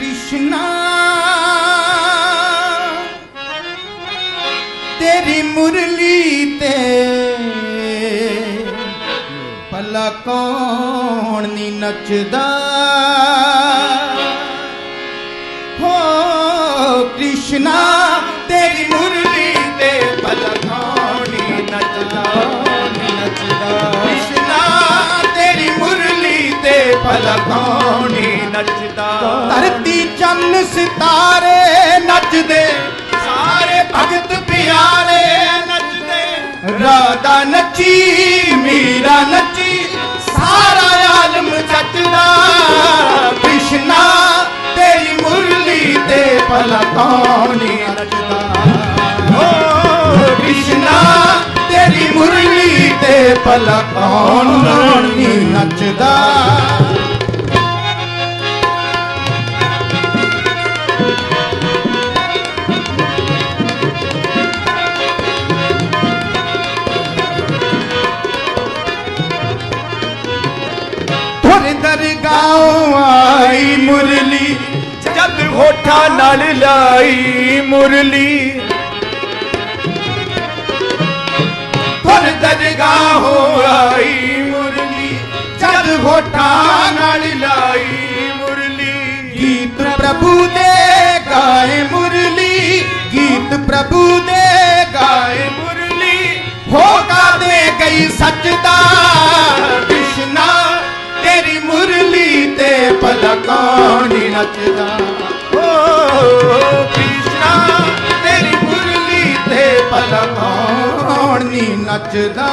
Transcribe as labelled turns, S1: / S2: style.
S1: कृष्णा। तेरी मुरली ते भला कौन नी नचदा? हो कृष्णा, तेरी मुरली ते भला कौन नी नचदा?
S2: नचदा
S1: कृष्णा, तेरी मुरली ते भला कौन नी
S2: नचदा?
S1: ਚੰਨ ਸਿਤਾਰੇ ਨੱਚਦੇ। ਸਾਰੇ ਭਗਤ ਪਿਆਰੇ
S2: ਨੱਚਦੇ।
S1: ਰਾਧਾ ਨੱਚੀ, ਮੀਰਾ ਨੱਚੀ, ਸਾਰਾ ਆਲਮ ਜੱਟਦਾ। ਕ੍ਰਿਸ਼ਨਾ, ਤੇਰੀ ਮੁਰਲੀ ਤੇ ਭਲਾ ਕੌਣ ਨੱਚਦਾ। ਓ ਕ੍ਰਿਸ਼ਨਾ, ਤੇਰੀ ਮੁਰਲੀ ਤੇ ਭਲਾ ਕੌਣ ਨੱਚਦਾ। गाँव आई मुरली।
S2: जब होठा नाल लाई मुरली।
S1: दरगाह आई मुरली। जब होठा नाल लाई
S2: मुरली।
S1: गीत प्रभु दे गाए मुरली। गीत प्रभु दे गाए मुरली। होगा दे गई सच ਭਲਾ ਕੌਣ ਨੀ ਨੱਚਦਾ?
S2: ਓ ਕ੍ਰਿਸ਼ਨਾ
S1: ਤੇਰੀ ਮੁਰਲੀ ਤੇ ਭਲਾ ਕੌਣ ਨੀ ਨੱਚਦਾ?